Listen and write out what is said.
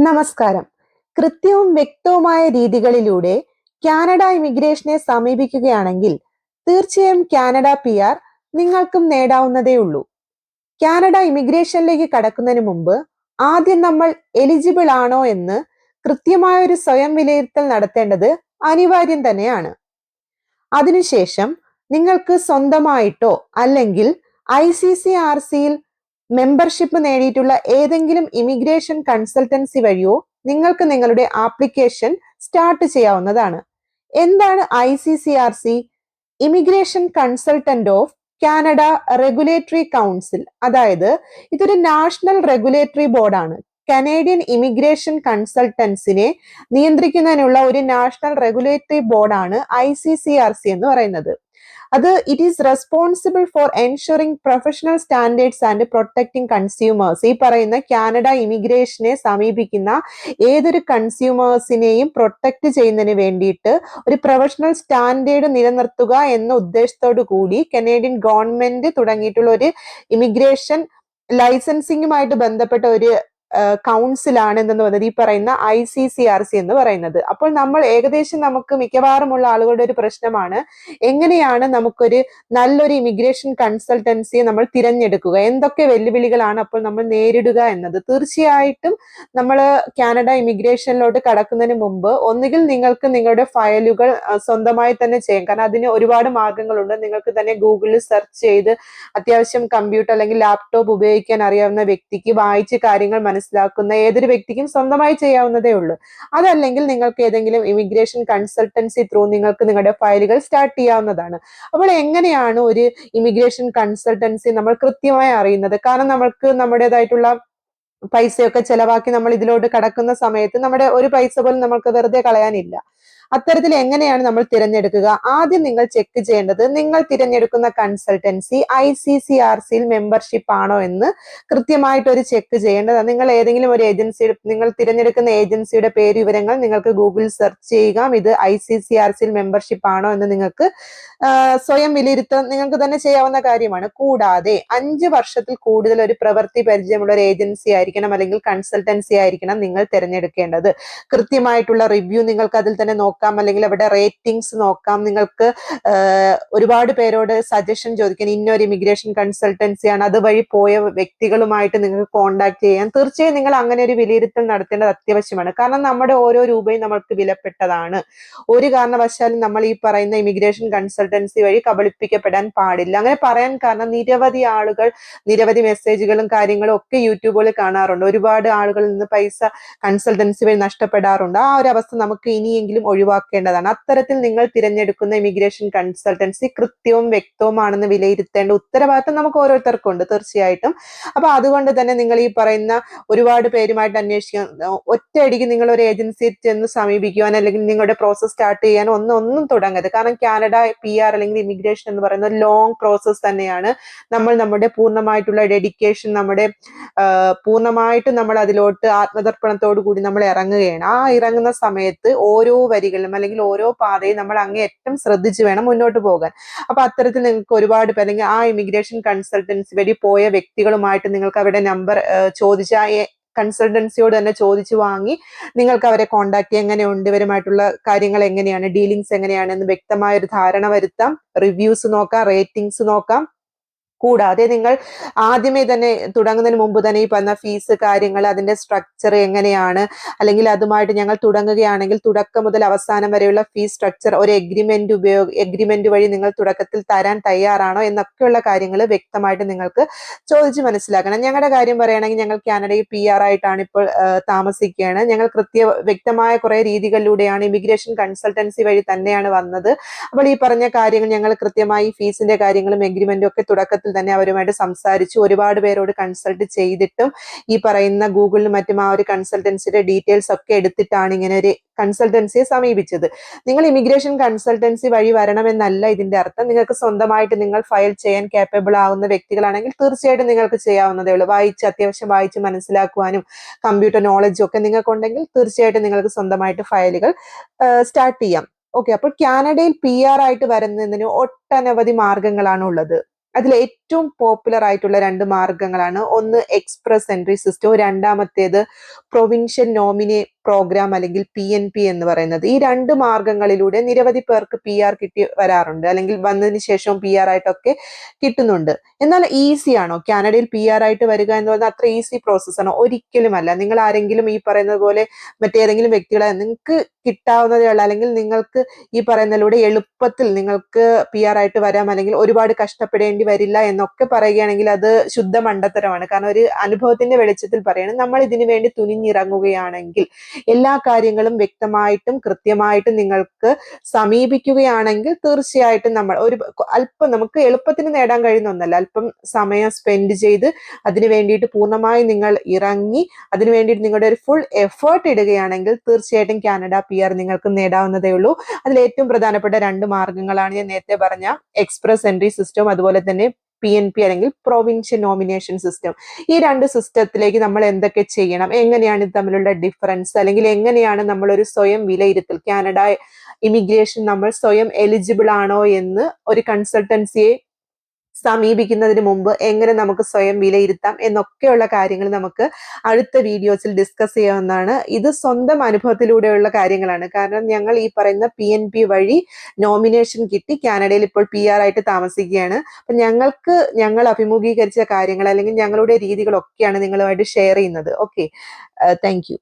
നമസ്കാരം. കൃത്യവും വ്യക്തവുമായ രീതികളിലൂടെ കാനഡ ഇമിഗ്രേഷനെ സമീപിക്കുകയാണെങ്കിൽ തീർച്ചയായും കാനഡ പി ആർ നിങ്ങൾക്കും നേടാവുന്നതേ ഉള്ളൂ. കാനഡ ഇമിഗ്രേഷനിലേക്ക് കടക്കുന്നതിന് മുമ്പ് ആദ്യം നമ്മൾ എലിജിബിൾ ആണോ എന്ന് കൃത്യമായ ഒരു സ്വയം വിലയിരുത്തൽ നടത്തേണ്ടത് അനിവാര്യം തന്നെയാണ്. അതിനുശേഷം നിങ്ങൾക്ക് സ്വന്തമായിട്ടോ അല്ലെങ്കിൽ ഐ സി സി ആർ സിയിൽ മെമ്പർഷിപ്പ് നേടിയിട്ടുള്ള ഏതെങ്കിലും ഇമിഗ്രേഷൻ കൺസൾട്ടൻസി വഴിയോ നിങ്ങൾക്ക് നിങ്ങളുടെ ആപ്ലിക്കേഷൻ സ്റ്റാർട്ട് ചെയ്യാവുന്നതാണ്. എന്താണ് I C C R C immigration consultant of Canada regulatory council അതായത് ഇതൊരു നാഷണൽ റെഗുലേറ്ററി ബോർഡാണ് കനേഡിയൻ ഇമിഗ്രേഷൻ കൺസൾട്ടൻസിനെ നിയന്ത്രിക്കുന്നതിനുള്ള ഒരു നാഷണൽ റെഗുലേറ്ററി ബോർഡാണ് I C C R C എന്ന് പറയുന്നത്. അത് it is responsible for ensuring professional standards and protecting consumers ഈ പറയുന്ന കാനഡ ഇമിഗ്രേഷനെ സമീപിക്കുന്ന ഏതൊരു കൺസ്യൂമേഴ്സിനെയും പ്രൊട്ടക്ട് ചെയ്യുന്നതിന് വേണ്ടിയിട്ട് ഒരു പ്രൊഫഷണൽ സ്റ്റാൻഡേർഡ് നിലനിർത്തുക എന്ന ഉദ്ദേശത്തോടു കൂടി കനേഡിയൻ ഗവൺമെന്റ് തുടങ്ങിയിട്ടുള്ള ഒരു ഇമിഗ്രേഷൻ ലൈസൻസിംഗുമായിട്ട് ബന്ധപ്പെട്ട ഒരു കൗൺസിലാണ് എന്തെന്ന് പറയുന്നത് ഈ പറയുന്ന I C C R C എന്ന് പറയുന്നത്. അപ്പോൾ നമ്മൾ ഏകദേശം നമുക്ക് മിക്കവാറുമുള്ള ആളുകളുടെ ഒരു പ്രശ്നമാണ് എങ്ങനെയാണ് നമുക്കൊരു നല്ലൊരു ഇമിഗ്രേഷൻ കൺസൾട്ടൻസിയെ നമ്മൾ തിരഞ്ഞെടുക്കുക? എന്തൊക്കെ വെല്ലുവിളികളാണ് അപ്പോൾ നമ്മൾ നേരിടുക എന്നത്? തീർച്ചയായിട്ടും നമ്മൾ കാനഡ ഇമിഗ്രേഷനിലോട്ട് കടക്കുന്നതിന് മുമ്പ് ഒന്നുകിൽ നിങ്ങൾക്ക് നിങ്ങളുടെ ഫയലുകൾ സ്വന്തമായി തന്നെ ചെയ്യാം. കാരണം അതിന് ഒരുപാട് മാർഗങ്ങളുണ്ട്. നിങ്ങൾക്ക് തന്നെ ഗൂഗിളിൽ സെർച്ച് ചെയ്ത് അത്യാവശ്യം കമ്പ്യൂട്ടർ അല്ലെങ്കിൽ ലാപ്ടോപ്പ് ഉപയോഗിക്കാൻ അറിയാവുന്ന വ്യക്തിക്ക് വായിച്ച് കാര്യങ്ങൾ മനസ്സിലാക്കുന്ന ഏതൊരു വ്യക്തിക്കും സ്വന്തമായി ചെയ്യാവുന്നതേ ഉള്ളൂ. അതല്ലെങ്കിൽ നിങ്ങൾക്ക് ഏതെങ്കിലും ഇമിഗ്രേഷൻ കൺസൾട്ടൻസി ത്രൂ നിങ്ങൾക്ക് നിങ്ങളുടെ ഫയലുകൾ സ്റ്റാർട്ട് ചെയ്യാവുന്നതാണ്. അപ്പോൾ എങ്ങനെയാണ് ഒരു ഇമിഗ്രേഷൻ കൺസൾട്ടൻസി നമ്മൾ കൃത്യമായി അറിയുന്നത്? കാരണം നമ്മൾക്ക് നമ്മുടേതായിട്ടുള്ള പൈസയൊക്കെ ചെലവാക്കി നമ്മൾ ഇതിലോട്ട് കടക്കുന്ന സമയത്ത് നമ്മുടെ ഒരു പൈസ പോലും നമ്മൾക്ക് വെറുതെ കളയാനില്ല. അത്തരത്തിൽ എങ്ങനെയാണ് നമ്മൾ തിരഞ്ഞെടുക്കുക? ആദ്യം നിങ്ങൾ ചെക്ക് ചെയ്യേണ്ടത് നിങ്ങൾ തിരഞ്ഞെടുക്കുന്ന consultancy I C C R സിയിൽ മെമ്പർഷിപ്പ് ആണോ എന്ന് കൃത്യമായിട്ട് ഒരു ചെക്ക് ചെയ്യേണ്ടതാണ്. നിങ്ങൾ ഏതെങ്കിലും ഒരു ഏജൻസി നിങ്ങൾ തിരഞ്ഞെടുക്കുന്ന ഏജൻസിയുടെ പേര് വിവരങ്ങൾ നിങ്ങൾക്ക് ഗൂഗിളിൽ സെർച്ച് ചെയ്യുക. ഇത് ഐ സി സി ആർ സിയിൽ മെമ്പർഷിപ്പ് ആണോ എന്ന് നിങ്ങൾക്ക് സ്വയം വിലയിരുത്താൻ നിങ്ങൾക്ക് തന്നെ ചെയ്യാവുന്ന കാര്യമാണ്. കൂടാതെ അഞ്ച് വർഷത്തിൽ കൂടുതൽ ഒരു പ്രവൃത്തി പരിചയമുള്ള ഒരു ഏജൻസി ആയിരിക്കണം അല്ലെങ്കിൽ കൺസൾട്ടൻസി ആയിരിക്കണം നിങ്ങൾ തിരഞ്ഞെടുക്കേണ്ടത്. കൃത്യമായിട്ടുള്ള റിവ്യൂ നിങ്ങൾക്ക് അതിൽ തന്നെ നോക്കാം. അല്ലെങ്കിൽ അവിടെ റേറ്റിംഗ്സ് നോക്കാം. നിങ്ങൾക്ക് ഒരുപാട് പേരോട് സജഷൻ ചോദിക്കാൻ ഇന്നൊരു ഇമിഗ്രേഷൻ കൺസൾട്ടൻസിയാണ് അതുവഴി പോയ വ്യക്തികളുമായിട്ട് നിങ്ങൾക്ക് കോണ്ടാക്ട് ചെയ്യാൻ. തീർച്ചയായും നിങ്ങൾ അങ്ങനെ ഒരു വിലയിരുത്തൽ നടത്തേണ്ടത് അത്യാവശ്യമാണ്. കാരണം നമ്മുടെ ഓരോ രൂപയും നമ്മൾക്ക് വിലപ്പെട്ടതാണ്. ഒരു കാരണവശാലും നമ്മൾ ഈ പറയുന്ന ഇമിഗ്രേഷൻ കൺസൾട്ടൻസി വഴി കബളിപ്പിക്കപ്പെടാൻ പാടില്ല. അങ്ങനെ പറയാൻ കാരണം നിരവധി ആളുകൾ നിരവധി മെസ്സേജുകളും കാര്യങ്ങളും ഒക്കെ യൂട്യൂബിൽ കാണാറുണ്ട്. ഒരുപാട് ആളുകളിൽ നിന്ന് പൈസ കൺസൾട്ടൻസി വഴി നഷ്ടപ്പെടാറുണ്ട്. ആ ഒരു അവസ്ഥ നമുക്ക് ഇനിയെങ്കിലും ഒഴിവാക്കേണ്ടതാണ്. അത്തരത്തിൽ നിങ്ങൾ തിരഞ്ഞെടുക്കുന്ന ഇമിഗ്രേഷൻ കൺസൾട്ടൻസി കൃത്യവും വ്യക്തവുമാണെന്ന് വിലയിരുത്തേണ്ട ഉത്തരവാദിത്തം നമുക്ക് ഓരോരുത്തർക്കും ഉണ്ട് തീർച്ചയായിട്ടും. അപ്പൊ അതുകൊണ്ട് തന്നെ നിങ്ങൾ ഈ പറയുന്ന ഒരുപാട് പേരുമായിട്ട് അന്വേഷിക്കാൻ ഒറ്റയടിക്ക് നിങ്ങൾ ഒരു ഏജൻസി ചെന്ന് സമീപിക്കുവാൻ അല്ലെങ്കിൽ നിങ്ങളുടെ പ്രോസസ് സ്റ്റാർട്ട് ചെയ്യാൻ ഒന്നും ഒന്നും തുടങ്ങരുത്. കാരണം കാനഡ പി ആർ അല്ലെങ്കിൽ ഇമിഗ്രേഷൻ എന്ന് പറയുന്നത് ലോങ് പ്രോസസ് തന്നെയാണ്. നമ്മൾ നമ്മുടെ പൂർണമായിട്ടുള്ള ഡെഡിക്കേഷൻ നമ്മുടെ പൂർണമായിട്ട് നമ്മൾ അതിലോട്ട് ആത്മതർപ്പണത്തോടു കൂടി നമ്മൾ ഇറങ്ങുകയാണ്. ആ ഇറങ്ങുന്ന സമയത്ത് ഓരോ വരികളിലും അല്ലെങ്കിൽ ഓരോ പാതയും നമ്മൾ അങ്ങേയറ്റം ശ്രദ്ധിച്ച് വേണം മുന്നോട്ട് പോകാൻ. അപ്പൊ അത്തരത്തിൽ നിങ്ങൾക്ക് ഒരുപാട് പേർ അല്ലെങ്കിൽ ആ ഇമിഗ്രേഷൻ കൺസൾട്ടൻസി വഴി പോയ വ്യക്തികളുമായിട്ട് നിങ്ങൾക്ക് അവരുടെ നമ്പർ ചോദിച്ച കൺസൾട്ടൻസിയോട് തന്നെ ചോദിച്ചു വാങ്ങി നിങ്ങൾക്ക് അവരെ കോണ്ടാക്ട് എങ്ങനെയുണ്ട് ഇവരുമായിട്ടുള്ള കാര്യങ്ങൾ എങ്ങനെയാണ് ഡീലിങ്സ് എങ്ങനെയാണ് എന്ന് വ്യക്തമായ ഒരു ധാരണ വരുത്താം. റിവ്യൂസ് നോക്കാം റേറ്റിംഗ്സ് നോക്കാം. കൂടാതെ നിങ്ങൾ ആദ്യമേ തന്നെ തുടങ്ങുന്നതിന് മുമ്പ് തന്നെ ഈ പറഞ്ഞ ഫീസ് കാര്യങ്ങൾ അതിന്റെ സ്ട്രക്ചർ എങ്ങനെയാണ്? അല്ലെങ്കിൽ അതുമായിട്ട് ഞങ്ങൾ തുടങ്ങുകയാണെങ്കിൽ തുടക്കം മുതൽ അവസാനം വരെയുള്ള ഫീസ് സ്ട്രക്ചർ ഒരു എഗ്രിമെന്റ് ഉപയോഗ എഗ്രിമെന്റ് വഴി നിങ്ങൾ തുടക്കത്തിൽ തരാൻ തയ്യാറാണോ? എന്നൊക്കെയുള്ള കാര്യങ്ങൾ വ്യക്തമായിട്ട് നിങ്ങൾക്ക് ചോദിച്ച് മനസ്സിലാക്കണം. ഞങ്ങളുടെ കാര്യം പറയുകയാണെങ്കിൽ ഞങ്ങൾ കാനഡയിൽ പി ആർ ആയിട്ടാണ് ഇപ്പോൾ താമസിക്കുകയാണ്. ഞങ്ങൾ കൃത്യ വ്യക്തമായ കുറെ രീതികളിലൂടെയാണ് ഇമിഗ്രേഷൻ കൺസൾട്ടൻസി വഴി തന്നെയാണ് വന്നത്. അപ്പോൾ ഈ പറഞ്ഞ കാര്യങ്ങൾ ഞങ്ങൾ കൃത്യമായി ഫീസിന്റെ കാര്യങ്ങളും എഗ്രിമെന്റും ഒക്കെ തുടക്കത്തിൽ തന്നെ അവരുമായിട്ട് സംസാരിച്ചു ഒരുപാട് പേരോട് കൺസൾട്ട് ചെയ്തിട്ടും ഈ പറയുന്ന ഗൂഗിളിലും മറ്റും ആ ഒരു കൺസൾട്ടൻസിയുടെ ഡീറ്റെയിൽസ് ഒക്കെ എടുത്തിട്ടാണ് ഇങ്ങനെ ഒരു കൺസൾട്ടൻസിയെ സമീപിച്ചത്. നിങ്ങൾ ഇമിഗ്രേഷൻ കൺസൾട്ടൻസി വഴി വരണമെന്നല്ല ഇതിന്റെ അർത്ഥം. നിങ്ങൾക്ക് സ്വന്തമായിട്ട് നിങ്ങൾ ഫയൽ ചെയ്യാൻ കേപ്പബിൾ ആവുന്ന വ്യക്തികളാണെങ്കിൽ തീർച്ചയായിട്ടും നിങ്ങൾക്ക് ചെയ്യാവുന്നതേ ഉള്ളൂ. വായിച്ച് അത്യാവശ്യം വായിച്ച് മനസ്സിലാക്കുവാനും കമ്പ്യൂട്ടർ നോളജും ഒക്കെ നിങ്ങൾക്കുണ്ടെങ്കിൽ തീർച്ചയായിട്ടും നിങ്ങൾക്ക് സ്വന്തമായിട്ട് ഫയലുകൾ സ്റ്റാർട്ട് ചെയ്യാം. ഓക്കെ അപ്പോൾ കാനഡയിൽ പി ആർ ആയിട്ട് വരുന്നതിന് ഒട്ടനവധി മാർഗങ്ങളാണ് ഉള്ളത് അതിൽ ഏറ്റവും പോപ്പുലർ ആയിട്ടുള്ള രണ്ട് മാർഗങ്ങളാണ്. ഒന്ന് എക്സ്പ്രസ് എൻട്രി സിസ്റ്റവും രണ്ടാമത്തേത് പ്രൊവിൻഷ്യൽ നോമിനി പ്രോഗ്രാം അല്ലെങ്കിൽ പി എൻ പി എന്ന് പറയുന്നത്. ഈ രണ്ട് മാർഗങ്ങളിലൂടെ നിരവധി പേർക്ക് പി ആർ കിട്ടി വരാറുണ്ട്. അല്ലെങ്കിൽ വന്നതിന് ശേഷം പി ആർ ആയിട്ടൊക്കെ കിട്ടുന്നുണ്ട്. എന്നാൽ ഈസി ആണോ? കാനഡയിൽ പി ആർ ആയിട്ട് വരിക എന്ന് പറയുന്നത് അത്ര ഈസി പ്രോസസ് ആണോ? ഒരിക്കലുമല്ല. നിങ്ങൾ ആരെങ്കിലും ഈ പറയുന്നത് പോലെ മറ്റേതെങ്കിലും വ്യക്തികളെ നിങ്ങൾക്ക് കിട്ടാവുന്നതേ ഉള്ളൂ. അല്ലെങ്കിൽ നിങ്ങൾക്ക് ഈ പറയുന്നതിലൂടെ എളുപ്പത്തിൽ നിങ്ങൾക്ക് പി ആർ ആയിട്ട് വരാം. അല്ലെങ്കിൽ ഒരുപാട് കഷ്ടപ്പെടേണ്ടി വരില്ല എന്നൊക്കെ പറയുകയാണെങ്കിൽ അത് ശുദ്ധ മണ്ടത്തരമാണ്. കാരണം ഒരു അനുഭവത്തിന്റെ വെളിച്ചത്തിൽ പറയണം. നമ്മൾ ഇതിനു വേണ്ടി തുനിഞ്ഞിറങ്ങുകയാണെങ്കിൽ എല്ലാ കാര്യങ്ങളും വ്യക്തമായിട്ടും കൃത്യമായിട്ടും നിങ്ങൾക്ക് സമീപിക്കുകയാണെങ്കിൽ തീർച്ചയായിട്ടും നമ്മൾ ഒരു അല്പം നമുക്ക് എളുപ്പത്തിന് നേടാൻ കഴിയുന്ന ഒന്നല്ല. അല്പം സമയം സ്പെൻഡ് ചെയ്ത് അതിനു വേണ്ടിയിട്ട് പൂർണമായി നിങ്ങൾ ഇറങ്ങി അതിനു വേണ്ടിയിട്ട് നിങ്ങളുടെ ഒരു ഫുൾ എഫേർട്ട് ഇടുകയാണെങ്കിൽ തീർച്ചയായിട്ടും കാനഡ പി ആർ നിങ്ങൾക്ക് നേടാവുന്നതേ ഉള്ളൂ. അതിൽ ഏറ്റവും പ്രധാനപ്പെട്ട രണ്ട് മാർഗങ്ങളാണ് ഞാൻ നേരത്തെ പറഞ്ഞ. എക്സ്പ്രസ് എൻട്രി സിസ്റ്റം അതുപോലെ തന്നെ പി എൻ പി അല്ലെങ്കിൽ പ്രൊവിൻഷ്യൽ നോമിനേഷൻ സിസ്റ്റം ഈ രണ്ട് സിസ്റ്റത്തിലേക്ക് നമ്മൾ എന്തൊക്കെ ചെയ്യണം? എങ്ങനെയാണ് ഇത് തമ്മിലുള്ള ഡിഫറൻസ് അല്ലെങ്കിൽ എങ്ങനെയാണ് നമ്മൾ ഒരു സ്വയം വിലയിരുത്തൽ? കാനഡ ഇമിഗ്രേഷൻ നമ്മൾ സ്വയം എലിജിബിൾ ആണോ എന്ന് ഒരു കൺസൾട്ടൻസിയെ സമീപിക്കുന്നതിന് മുമ്പ് എങ്ങനെ നമുക്ക് സ്വയം വിലയിരുത്താം എന്നൊക്കെയുള്ള കാര്യങ്ങൾ നമുക്ക് അടുത്ത വീഡിയോസിൽ ഡിസ്കസ് ചെയ്യാവുന്നതാണ്. ഇത് സ്വന്തം അനുഭവത്തിലൂടെയുള്ള കാര്യങ്ങളാണ്. കാരണം ഞങ്ങൾ ഈ പറയുന്ന പി എൻ പി വഴി നോമിനേഷൻ കിട്ടി. കാനഡയിൽ ഇപ്പോൾ പി ആർ ആയിട്ട് താമസിക്കുകയാണ്. അപ്പൊ ഞങ്ങൾക്ക് ഞങ്ങൾ അഭിമുഖീകരിച്ച കാര്യങ്ങൾ അല്ലെങ്കിൽ ഞങ്ങളുടെ രീതികളൊക്കെയാണ് നിങ്ങളുമായിട്ട് ഷെയർ ചെയ്യുന്നത്. Okay thank you